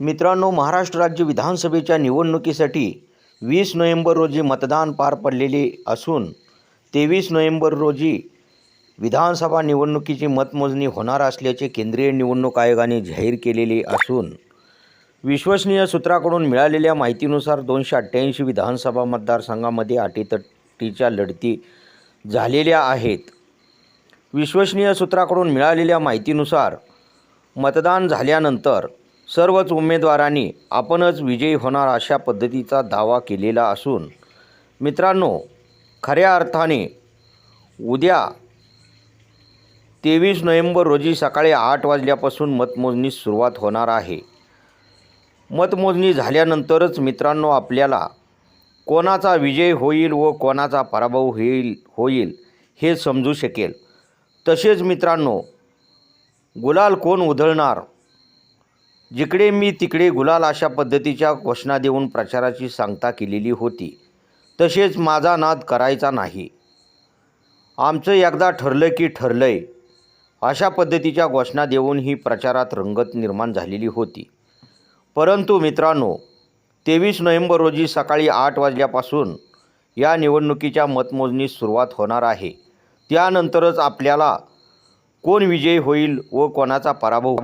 मित्रांनो महाराष्ट्र राज्य विधानसभेच्या निवडणुकीसाठी वीस नोव्हेंबर रोजी मतदान पार पडलेले असून तेवीस नोव्हेंबर रोजी विधानसभा निवडणुकीची मतमोजणी होणार असल्याचे केंद्रीय निवडणूक आयोगाने जाहीर केलेले असून विश्वसनीय सूत्राकडून मिळालेल्या माहितीनुसार दोनशे अठ्ठ्याऐंशी विधानसभा मतदारसंघामध्ये अटीतटीच्या लढती झालेल्या आहेत. विश्वसनीय सूत्राकडून मिळालेल्या माहितीनुसार मतदान झाल्यानंतर सर्वच उमेदवारांनी आपणच विजयी होणार अशा पद्धतीचा दावा केलेला असून मित्रांनो खऱ्या अर्थाने उद्या तेवीस नोव्हेंबर रोजी सकाळी आठ वाजल्यापासून मतमोजणी सुरुवात होणार आहे. मतमोजणी झाल्यानंतरच मित्रांनो आपल्याला कोणाचा विजय होईल व कोणाचा पराभव होईल होईल हे समजू शकेल. तसेच मित्रांनो गुलाल कोण उधळणार? जिकडे मी तिकडे गुलाल अशा पद्धतीच्या घोषणा देऊन प्रचाराची सांगता केलेली होती तसेच माझा नाद करायचा नाही. आमचं एकदा ठरलं की ठरलंय अशा पद्धतीच्या घोषणा देऊन ही प्रचारात रंगत निर्माण झालेली होती. परंतु मित्रांनो तेवीस नोव्हेंबर रोजी सकाळी आठ वाजल्यापासून या निवडणुकीच्या मतमोजणीस सुरुवात होणार आहे. त्यानंतरच आपल्याला कोण विजयी होईल व कोणाचा पराभव